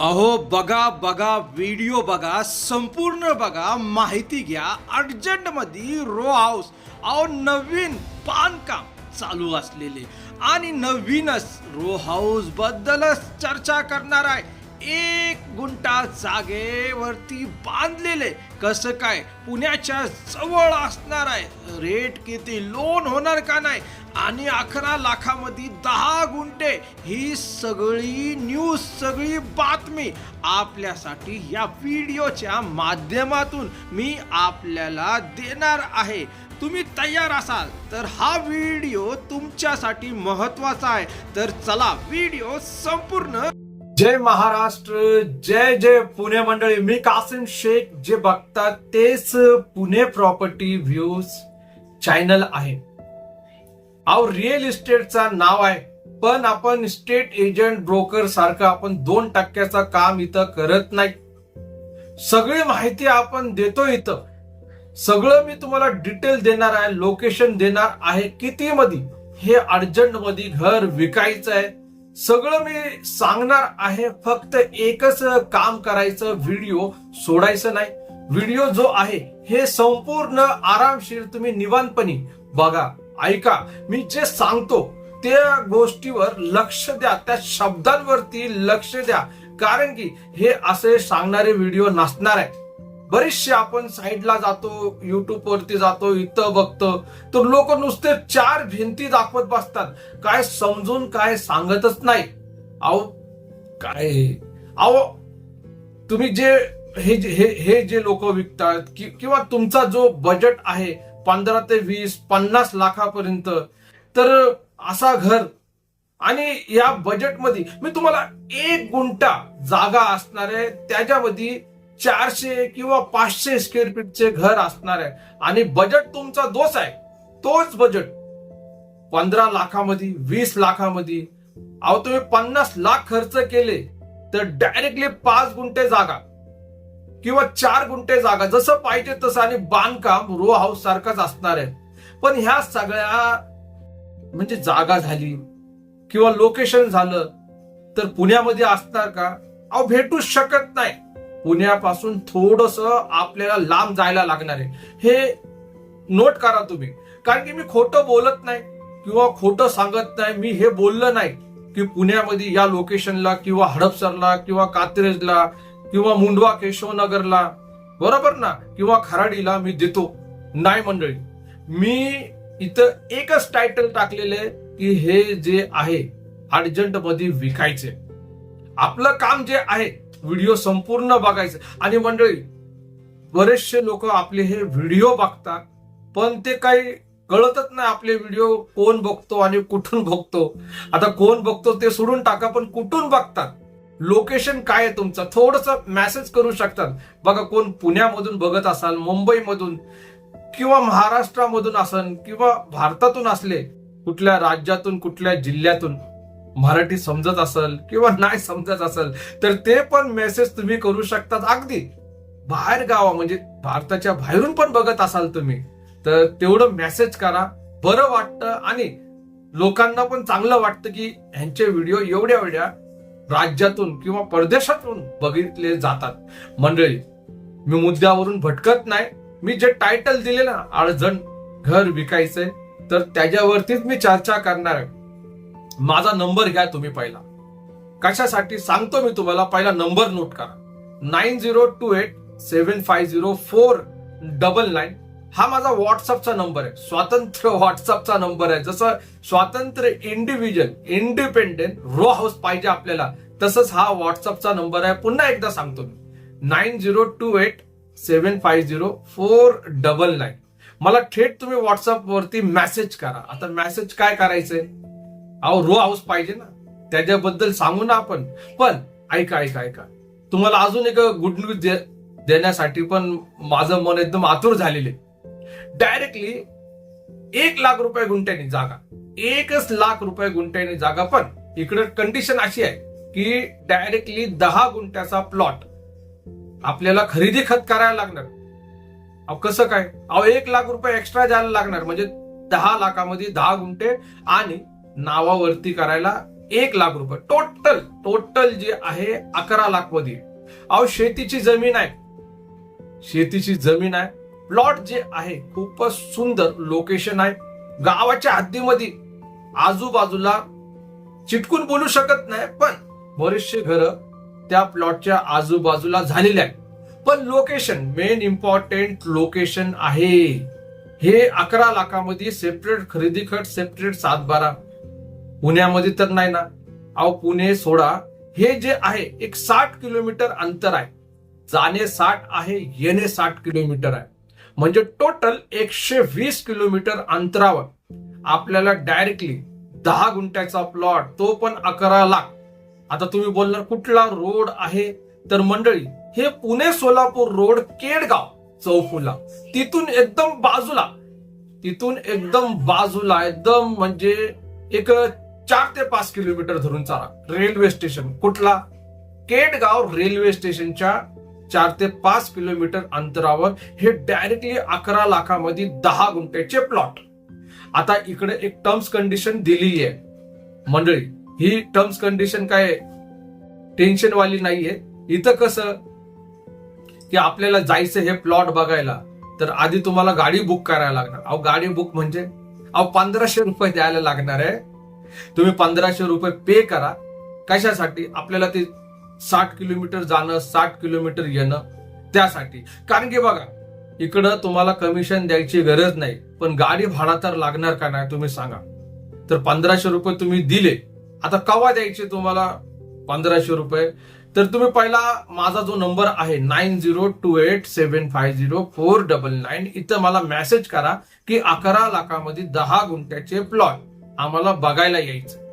अहो बघा बघा व्हिडिओ बघा संपूर्ण बघा माहिती घ्या. अर्जंटमध्ये रो हाऊस अहो नवीन बांधकाम चालू असलेले. आणि नवीनच रो हाऊस बद्दलच चर्चा करणार आहे. एक गुंठा जागेवरती बांधलेले. कसं काय? पुण्याच्या जवळ असणार आहे. रेट किती? लोन होणार का नाही? आणि अकरा लाखामध्ये दहा गुंठे. ही सगळी न्यूज सगळी बातमी आपल्यासाठी या व्हिडिओच्या माध्यमातून मी आपल्याला देणार आहे. तुम्ही तयार असाल तर हा व्हिडिओ तुमच्यासाठी महत्त्वाचा आहे. तर चला व्हिडिओ संपूर्ण जय महाराष्ट्र जय जय पुणे मंडळी. मी कासिम शेख. जे बघतात तेच पुणे प्रॉपर्टी व्ह्यूज चॅनल आहे. अहो रिअल इस्टेटचा नाव आहे. पण आपण स्टेट एजंट ब्रोकर सारखं आपण दोन टक्क्याचं काम इथं करत नाही. सगळी माहिती आपण देतो इथं. सगळं मी तुम्हाला डिटेल देणार आहे लोकेशन देणार आहे किती मध्ये हे अर्जंटमध्ये घर विकायचं आहे. सगळं मी सांगणार आहे फक्त एकच काम करायचं व्हिडिओ सोडायचं नाही. व्हिडिओ जो आहे हे संपूर्ण आरामशीर तुम्ही निवांतपणे बघा. ऐका मी जे सांगतो त्या गोष्टीवर लक्ष द्या त्या शब्दांवरती लक्ष द्या. कारण की हे असे सांगणारे व्हिडिओ नसणार आहे बरेचसे आपण साईडला जातो युट्यूब वरती जातो इथं बघतो तर लोक नुसते चार भिंती दाखवत बसतात. काय समजून काय सांगतच नाही. अहो काय अहो तुम्ही जे हे जे- हे जे लोक विकतात किंवा तुमचा जो बजेट आहे पंधरा ते वीस पन्नास लाखापर्यंत. तर असा घर आणि या बजेटमध्ये मी तुम्हाला एक गुंठा जागा असणार आहे. त्याच्यामध्ये चारशे किंवा पाचशे स्क्वेअर फीटचे घर असणार आहे. आणि बजेट तुमचा दोष आहे. तोच बजेट पंधरा लाखामध्ये वीस लाखामध्ये. अहो तुम्ही पन्नास लाख खर्च केले तर डायरेक्टली पाच गुंठे जागा. किंवा चार गुंठे जागा जसं पाहिजे तसं आणि बांधकाम रो हाऊस सारखंच असणार आहे. पण ह्या सगळ्या म्हणजे जागा झाली किंवा लोकेशन झालं तर पुण्यामध्ये असणार का? अहो भेटू शकत नाही. पुण्यापासून थोडस आपल्याला लांब जायला लागणार आहे. हे नोट करा तुम्ही. कारण की मी खोटं बोलत नाही किंवा खोटं सांगत नाही मी हे बोललं नाही की पुण्यामध्ये या लोकेशनला किंवा हडपसरला किंवा कात्रेजला किंवा मुंडवा केशवनगरला बरोबर ना? किंवा खराडीला मी देतो. नाही मंडळी मी इथं एकच टायटल टाकलेले की हे जे आहे अर्जंटमध्ये विकायचे आपलं काम जे आहे व्हिडिओ संपूर्ण बघायचं. आणि मंडळी बरेचसे लोक आपले हे व्हिडिओ बघतात पण ते काही कळतच नाही आपले व्हिडिओ कोण बघतो आणि कुठून बघतो. आता कोण बघतो ते सोडून टाका पण कुठून बघतात? लोकेशन काय आहे तुमचं? थोडस मेसेज करू शकतात. बघा कोण पुण्यामधून बघत असाल मुंबईमधून किंवा महाराष्ट्रामधून असन किंवा भारतातून असले कुठल्या राज्यातून कुठल्या जिल्ह्यातून मराठी समजत असेल किंवा नाही समजत असेल तर ते पण मेसेज तुम्ही करू शकतात. अगदी बाहेर गावा म्हणजे भारताच्या बाहेरून पण बघत असाल तुम्ही तर तेवढं मेसेज करा. बरं वाटतं आणि लोकांना पण चांगलं वाटतं की ह्यांचे व्हिडिओ एवढ्या एवढ्या राज्यातून किंवा परदेशातून बघितले जातात. मंडळी मी मुद्द्यावरून भटकत नाही. मी जे टायटल दिले ना अर्जंट घर विकायचंय तर त्याच्यावरतीच मी चर्चा करणार आहे. माझा नंबर घ्या तुम्ही पहिला. कशासाठी सांगतो मी तुम्हाला? पहिला नंबर नोट करा. Nine zero two eight seven five zero four double nine हा माझा व्हॉट्सअपचा नंबर आहे स्वातंत्र्य व्हॉट्सअपचा नंबर आहे जसं स्वातंत्र्य इंडिव्हिज्युअल इंडिपेंडेंट रो हाऊस पाहिजे आपल्याला तसंच हा व्हॉट्सअपचा नंबर आहे पुन्हा एकदा सांगतो मी nine zero two eight seven five zero four double nine मला थेट तुम्ही व्हॉट्सअपवरती मॅसेज मेसेज करा आता मेसेज काय करायचंय अहो रो हाऊस पाहिजे ना त्याच्याबद्दल सांगू ना आपण पण ऐका ऐका ऐका तुम्हाला अजून एक गुड न्यूज देण्यासाठी पण माझं मन एकदम आतुर झालेले डायरेक्टली एक लाख रुपये गुंठ्यानी जागा. एकच लाख रुपये गुंठ्यानी जागा. पण इकडे कंडिशन अशी आहे की डायरेक्टली दहा गुंठ्याचा प्लॉट आपल्याला खरेदी खत करायला लागणार. अहो कसं काय? अहो एक लाख रुपये एक्स्ट्रा द्यायला लागणार म्हणजे दहा लाखामध्ये दहा गुंठे आणि नावावरती करायला एक लाख रुपये. टोटल टोटल जे आहे अकरा लाखमध्ये अहो शेतीची जमीन आहे. शेतीची जमीन आहे. प्लॉट जे आहे खूपच सुंदर लोकेशन आहे. गावाच्या हद्दीमध्ये आजूबाजूला चिटकून बोलू शकत नाही पण बरेचसे घर त्या प्लॉटच्या आजूबाजूला झालेले आहेत. पण लोकेशन मेन इम्पॉर्टंट लोकेशन आहे. हे अकरा लाखामध्ये सेपरेट खरेदी खट सेपरेट सात बारा पुण्यामध्ये तर नाही ना. अहो पुणे सोडा. हे जे आहे एक साठ किलोमीटर अंतर आहे. जाणे साठ आहे येणे साठ किलोमीटर आहे. म्हणजे टोटल एकशे वीस किलोमीटर अंतरावर आपल्याला डायरेक्टली दहा गुंठ्याचा प्लॉट तो पण अकरा लाख. आता तुम्ही बोलणार कुठला रोड आहे? तर मंडळी हे पुणे सोलापूर रोड केडगाव चौफुला. तिथून एकदम बाजूला तिथून एकदम बाजूला एकदम म्हणजे एक चार ते पाच किलोमीटर धरून चाला. रेल्वे स्टेशन कुठला? केडगाव रेल्वे स्टेशनच्या चार ते पाच किलोमीटर अंतरावर हे डायरेक्टली अकरा लाखामध्ये दहा गुंठ्याचे प्लॉट आता इकडे एक टर्म्स कंडिशन दिली आहे मंडळी ही टर्म्स कंडिशन काय टेन्शन वाली नाहीये. इथं कसं? की आपल्याला जायचं हे प्लॉट बघायला. तर आधी तुम्हाला गाडी बुक करायला लागणार. अहो गाडी बुक म्हणजे? अहो पंधराशे रुपये द्यायला लागणार आहे. तुम्ही पंधराशे रुपये पे करा. कशासाठी? आपल्याला ते साठ किलोमीटर जाणं साठ किलोमीटर येणं त्यासाठी. कारण की बघा इकडं तुम्हाला कमिशन द्यायची गरज नाही पण गाडी भाडा तर लागणार का नाही तुम्ही सांगा. तर पंधराशे रुपये तुम्ही दिले. आता कवा द्यायचे तुम्हाला पंधराशे रुपये? तर तुम्ही पहिला माझा जो नंबर आहे nine zero two eight seven five zero four double nine इथं मला मेसेज करा की अकरा लाखामध्ये दहा गुंठ्याचे प्लॉट आम्हाला बघायला यायचं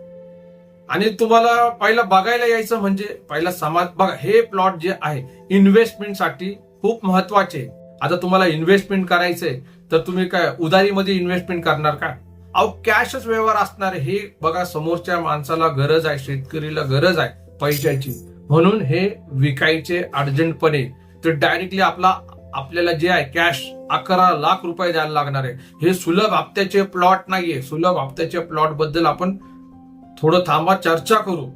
आणि तुम्हाला पहिला बघायला यायचं म्हणजे पहिला समाज बघा हे प्लॉट जे आहे इन्व्हेस्टमेंटसाठी खूप महत्त्वाचे. आता तुम्हाला इन्व्हेस्टमेंट करायचंय तर तुम्ही काय उधारीमध्ये इन्व्हेस्टमेंट करणार का? अहो कॅशच व्यवहार असणार हे बघा समोरच्या माणसाला गरज आहे शेतकरीला गरज आहे पैशाची. म्हणून हे विकायचे अर्जंटपणे. तर डायरेक्टली आपला आपल्याला जे आहे कॅश अकरा लाख रुपये द्यायला लागणार आहे. हे सुलभ हप्त्याचे प्लॉट नाहीये. सुलभ हप्त्याच्या प्लॉटबद्दल आपण थोडं थांबा चर्चा करू.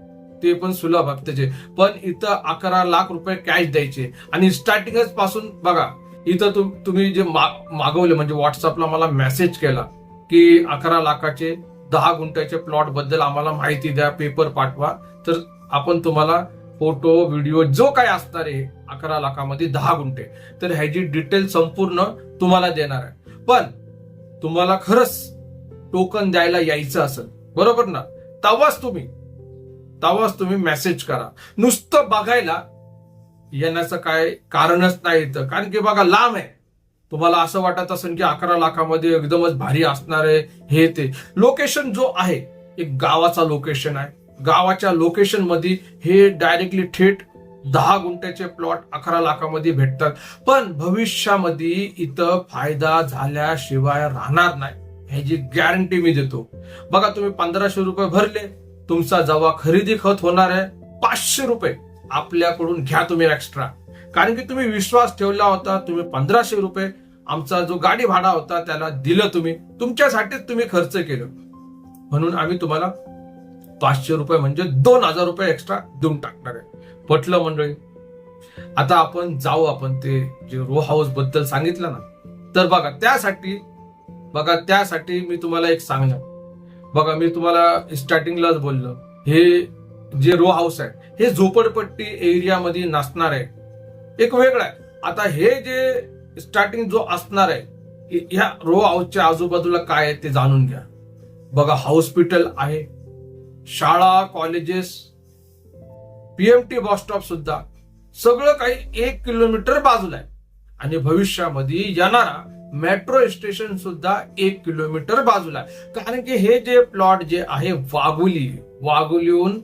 ते पण सुलभ हप्त्याचे. पण इथं अकरा लाख रुपये कॅश द्यायचे. आणि स्टार्टिंगच पासून बघा इथं तुम- तुम्ही जे मागवले म्हणजे व्हॉट्सअपला मला मेसेज केला की अकरा लाखाचे दहा गुंठ्याचे प्लॉटबद्दल आम्हाला माहिती द्या पेपर पाठवा. तर आपण तुम्हाला फोटो व्हिडिओ जो काय असणार आहे अकरा लाखामध्ये दहा गुंठे. तर ह्याची डिटेल संपूर्ण तुम्हाला देणार आहे. पण तुम्हाला खरंच टोकन द्यायला यायचं असेल बरोबर ना? तवाच तुम्ही तवाच तुम्ही मेसेज करा. नुसतं बघायला येण्याचं काय कारणच नाही इथं. कारण की बघा लांब आहे. तुम्हाला असं वाटत असेल की अकरा लाखामध्ये एकदमच भारी असणार आहे हे ते. लोकेशन जो आहे एक गावाचा लोकेशन आहे. गावाच्या लोकेशनमध्ये हे डायरेक्टली थेट दहा गुंठ्याचे प्लॉट अकरा लाखामध्ये भेटतात. पण भविष्यामध्ये इथं फायदा झाल्याशिवाय राहणार नाही. ह्याची गॅरंटी मी देतो. बघा तुम्ही पंधराशे रुपये भरले तुमचा जवा खरेदी खत होणार आहे पाचशे रुपये. आपल्याकडून घ्या तुम्ही एक्स्ट्रा कारण की तुम्ही विश्वास ठेवला होता तुम्ही पंधराशे रुपये आमचा जो गाडी भाडा होता त्याला दिलं तुम्ही. तुमच्यासाठीच तुम्ही खर्च केलं. म्हणून आम्ही तुम्हाला पाचशे रुपये म्हणजे दोन हजार रुपये एक्स्ट्रा देऊन टाकणार आहे. पटलं मंडळी? आता आपण जाऊ आपण ते जे रो हाऊसबद्दल सांगितलं ना तर बघा त्यासाठी बघा त्यासाठी मी तुम्हाला एक सांगणार. बघा मी तुम्हाला स्टार्टिंगलाच बोललो. हे जे रो हाऊस आहे हे झोपडपट्टी एरियामध्ये नसणार आहे. एक वेगळं आहे. आता हे जे स्टार्टिंग जो असणार आहे ह्या रो हाऊसच्या आजूबाजूला काय आहे ते जाणून घ्या. बघा हॉस्पिटल आहे. शाळा कॉलेजेस पीएमटी बस स्टॉप सुद्धा. सगळं काही एक किलोमीटर बाजूला आहे. आणि भविष्यामध्ये येणारा मेट्रो स्टेशन सुद्धा एक किलोमीटर बाजूला आहे. कारण की हे जे प्लॉट जे आहे वाघुली वाघुलीहून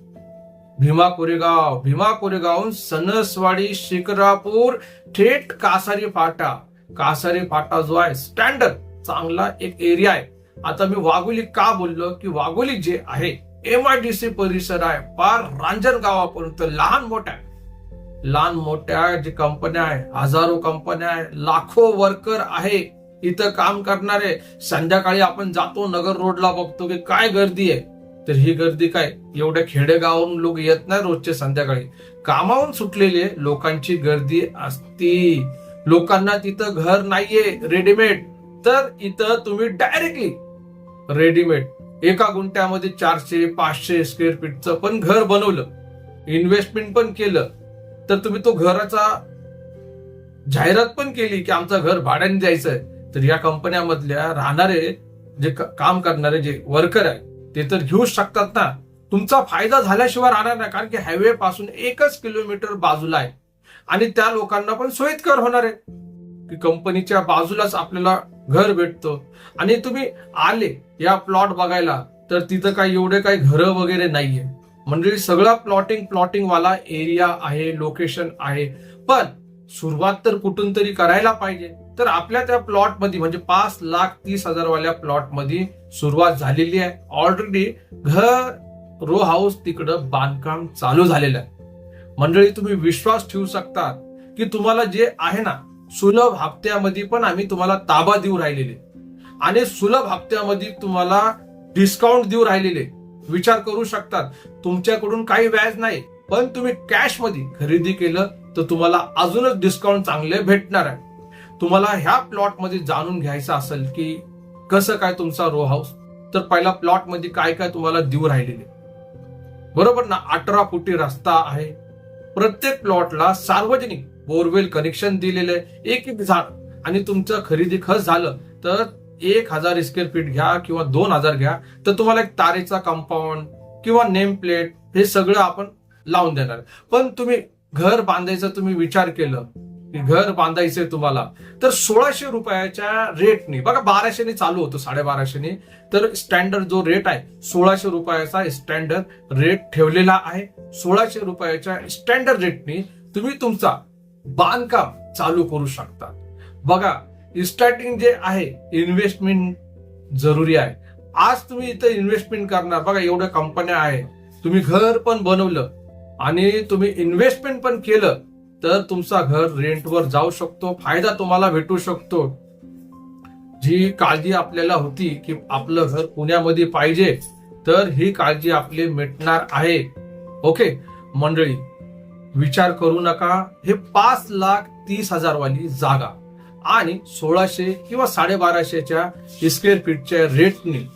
भीमा कोरेगाव भीमा कोरेगावहून सणसवाडी शिकरापूर थेट कासारी फाटा कासारी फाटा जो आहे स्टँडर्ड चांगला एक एरिया आहे. आता मी वाघोली का बोललो? की वाघोली जे आहे एमआयडीसी परिसर आहे. पार रांजण गावापर्यंत लहान मोठ्या लहान मोठ्या जे कंपन्या आहे हजारो कंपन्या आहे लाखो वर्कर आहे. इथं काम करणारे संध्याकाळी आपण जातो नगर रोडला बघतो की काय गर्दी आहे. तर ही गर्दी काय? एवढ्या खेडेगावाहून लोक येत नाही रोजचे संध्याकाळी. कामावून सुटलेले लोकांची गर्दी असती. लोकांना तिथं घर नाहीये रेडीमेड तर इथं तुम्ही डायरेक्टली रेडीमेड एका गुंठ्यामध्ये चारशे पाचशे स्क्वेअर फीटचं पण घर बनवलं. इन्व्हेस्टमेंट पण केलं. तर तुम्ही तो घराचा जाहिरात पण केली की आमचं घर भाड्याने द्यायचं आहे तर या कंपन्यामधल्या राहणारे जे काम करणारे जे वर्कर आहे ते तर घेऊच शकतात ना. तुमचा फायदा झाल्याशिवाय राहणार नाही कारण की हायवे पासून एकच किलोमीटर बाजूला आहे. आणि त्या लोकांना पण सोयीस्कर होणार आहे. की कंपनीच्या बाजूलाच आपल्याला घर भेटतं. आणि तुम्ही आले या प्लॉट बघायला तर तिथं काही एवढे काही घरं वगैरे नाहीये. म्हणजे सगळा प्लॉटिंग प्लॉटिंग वाला एरिया आहे लोकेशन आहे. पण सुरुवात तर कुठून तरी करायला पाहिजे. तर आपल्या त्या प्लॉटमध्ये म्हणजे पाच लाख तीस हजारवाल्या प्लॉटमध्ये सुरुवात झालेली आहे. ऑलरेडी घर रो हाऊस तिकडं बांधकाम चालू झालेलं आहे. मंडळी तुम्ही विश्वास ठेवू शकता की तुम्हाला जे आहे ना सुलभ हप्त्यामध्ये पण आम्ही तुम्हाला ताबा देऊ राहिलेले. आणि सुलभ हप्त्यामध्ये तुम्हाला डिस्काउंट देऊ राहिलेले. विचार करू शकतात. तुमच्याकडून काही व्याज नाही. पण तुम्ही कॅशमध्ये खरेदी केलं तर तुम्हाला अजूनच डिस्काउंट चांगले भेटणार आहे. तुम्हाला ह्या प्लॉटमध्ये जाणून घ्यायचं असेल की कसं काय तुमचा रो हाऊस तर पहिला प्लॉटमध्ये काय काय तुम्हाला देऊ राहिलेले? बरोबर ना? अठरा फुटी रस्ता आहे. प्रत्येक प्लॉटला सार्वजनिक बोरवेल कनेक्शन दिलेलं आहे. एक एक झाड. आणि तुमचं खरेदी खर्च झालं तर एक हजार स्क्वेअर फीट घ्या किंवा दोन हजार घ्या तर तुम्हाला एक तारेचा कंपाऊंड किंवा नेम प्लेट हे सगळं आपण लावून देणार. पण तुम्ही घर बांधायचं तुम्ही विचार केलं घर बांधायचंय तुम्हाला. तर सोळाशे रुपयाच्या रेटने बघा बाराशेने चालू होतो साडेबाराशेने तर स्टँडर्ड जो रेट आहे सोळाशे रुपयाचा स्टँडर्ड रेट ठेवलेला आहे. सोळाशे रुपयाच्या स्टँडर्ड रेटने तुम्ही तुमचा बांधकाम चालू करू शकता. बघा स्टार्टिंग जे आहे इन्व्हेस्टमेंट जरुरी आहे. आज तुम्ही इथं इन्व्हेस्टमेंट करणार. बघा एवढ्या कंपन्या आहे तुम्ही घर पण बनवलं आणि तुम्ही इन्व्हेस्टमेंट पण केलं. तर तुमचा घर रेंटवर जाऊ शकतो फायदा तुम्हाला भेटू शकतो. जी काळजी आपल्याला होती की आपलं घर पुण्यामध्ये पाहिजे तर ही काळजी आपली मिटणार आहे. ओके? मंडळी विचार करू नका. हे पाच लाख तीस हजार वाली जागा आणि सोळाशे किंवा साडेबाराशेच्या स्क्वेअर फीटच्या रेटने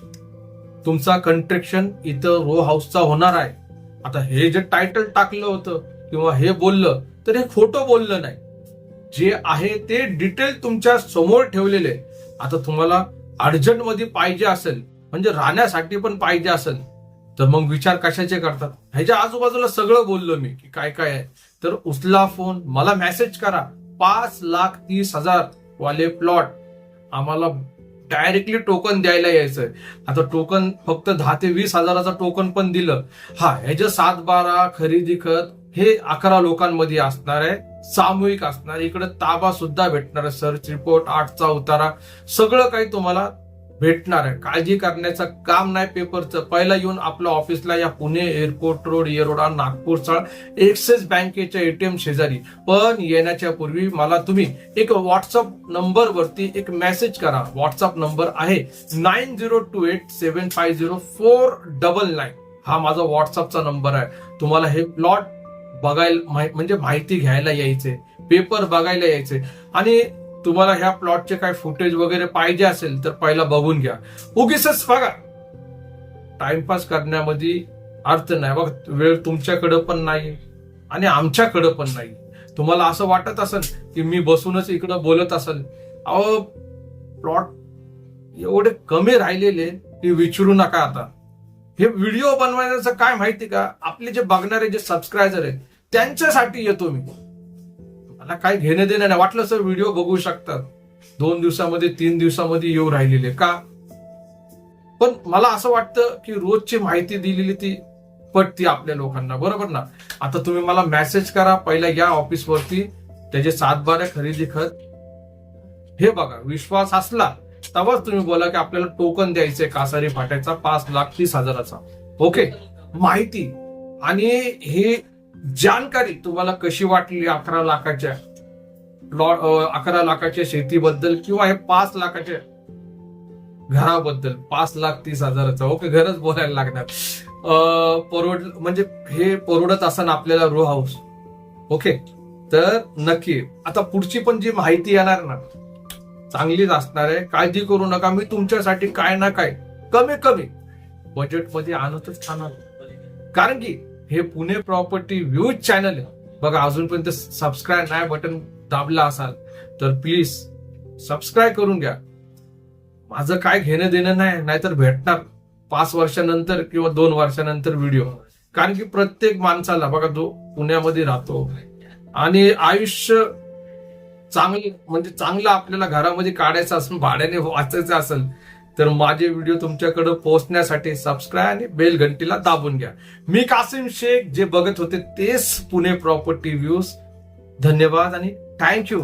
तुमचा कंट्रेक्शन इथं रो हाऊसचा होणार आहे. आता हे जे टायटल टाकलं होतं किंवा हे बोललं तर हे खोटं बोललं नाही. जे आहे ते डिटेल तुमच्यासमोर ठेवलेले. आता तुम्हाला अर्जंटमध्ये पाहिजे असेल म्हणजे राहण्यासाठी पण पाहिजे असेल तर मग विचार कशाचे करतात? ह्याच्या आजूबाजूला सगळं बोललो मी की काय काय आहे. तर उचला फोन मला मेसेज करा. पाच लाख तीस हजार वाले प्लॉट आम्हाला डायरेक्टली टोकन द्यायला यायचंय. आता टोकन फक्त दहा ते वीस हजाराचं टोकन पण दिलं. हा ह्याच्या सात बारा खरेदी खत हे अकरा लोकांमध्ये असणार आहे. सामूहिक असणार इकडे ताबा सुद्धा भेटणार आहे सर्च रिपोर्ट आठचा उतारा. सगळं काही तुम्हाला भेटणार आहे. काळजी करण्याचं काम नाही पेपरचं पहिला येऊन आपल्या ऑफिसला या पुणे एअरपोर्ट रोड येरोडा नागपूरचा एक्सिस बँकेच्या एटीएम शेजारी. पण येण्याच्या पूर्वी मला तुम्ही एक व्हॉट्सअप नंबरवरती एक मेसेज करा. व्हॉट्सअप नंबर आहे nine zero two eight seven five zero four double nine हा माझा व्हॉट्सअपचा नंबर आहे. तुम्हाला हे प्लॉट बघायला म्हणजे माहिती घ्यायला यायचे. पेपर बघायला यायचे. आणि तुम्हाला ह्या प्लॉटचे काय फुटेज वगैरे पाहिजे असेल तर पहिला बघून घ्या. उगीच बघा. टाइमपास करण्यामध्ये अर्थ नाही. बघ वेळ तुमच्याकडं पण नाही आणि आमच्याकडं पण नाही. तुम्हाला असं वाटत असेल की मी बसूनच इकडं बोलत असेल. अहो प्लॉट एवढे कमी राहिलेले की विचारू नका आता. हे व्हिडिओ बनवायचं काय माहिती का? आपले जे बघणारे जे सबस्क्रायबर आहेत त्यांच्यासाठी येतो मी. मला काय घेणं देणं नाही. वाटलं सर व्हिडिओ बघू शकतात. दोन दिवसामध्ये तीन दिवसामध्ये येऊ राहिलेले. का? पण मला असं वाटतं की रोजची माहिती दिलेली ती पटती आपल्या लोकांना. बरोबर ना? आता तुम्ही मला मेसेज करा. पहिला या ऑफिसवरती त्याचे सात बारा खरेदी खत हे बघा विश्वास असला तेव्हाच तुम्ही बोला की आपल्याला टोकन द्यायचंय. कासारी फाट्याचा पाच लाख तीस हजाराचा. ओके माहिती. आणि हे जानकारी तुम्हाला कशी वाटली अकरा लाखाच्या प्लॉट अकरा लाखाच्या शेतीबद्दल किंवा हे पाच लाखाच्या घराबद्दल? पाच लाख तीस हजाराचा. ओके घरच बोलायला लागणार. परवड म्हणजे हे परवडत असताना आपल्याला रो हाऊस ओके तर नक्की. आता पुढची पण जी माहिती येणार ना चांगलीच असणार आहे. काळजी करू नका. मी तुमच्यासाठी काय ना काय कमी कमी बजेटमध्ये आणतच खाणार कारण की हे पुणे प्रॉपर्टी व्ह्यूज चॅनल आहे. बघा अजूनपर्यंत सबस्क्राईब नाही बटन दाबला असाल तर प्लीज सबस्क्राईब करून घ्या. माझं काय घेणं देणं नाही नाहीतर भेटणार पाच वर्षानंतर किंवा दोन वर्षानंतर व्हिडिओ कारण की प्रत्येक माणसाला बघा जो पुण्यामध्ये राहतो आणि आयुष्य चांगलं म्हणजे चांगलं आपल्याला घरामध्ये काढायचं असेल भाड्याने वाचायचं असेल तर माझे व्हिडिओ तुमच्याकडे पोहोचण्यासाठी सबस्क्राईब आणि बेल घंटीला दाबून घ्या. मी कासिम शेख जे बघत होते तेच पुणे प्रॉपर्टी व्ह्यूज धन्यवाद आणि थँक्यू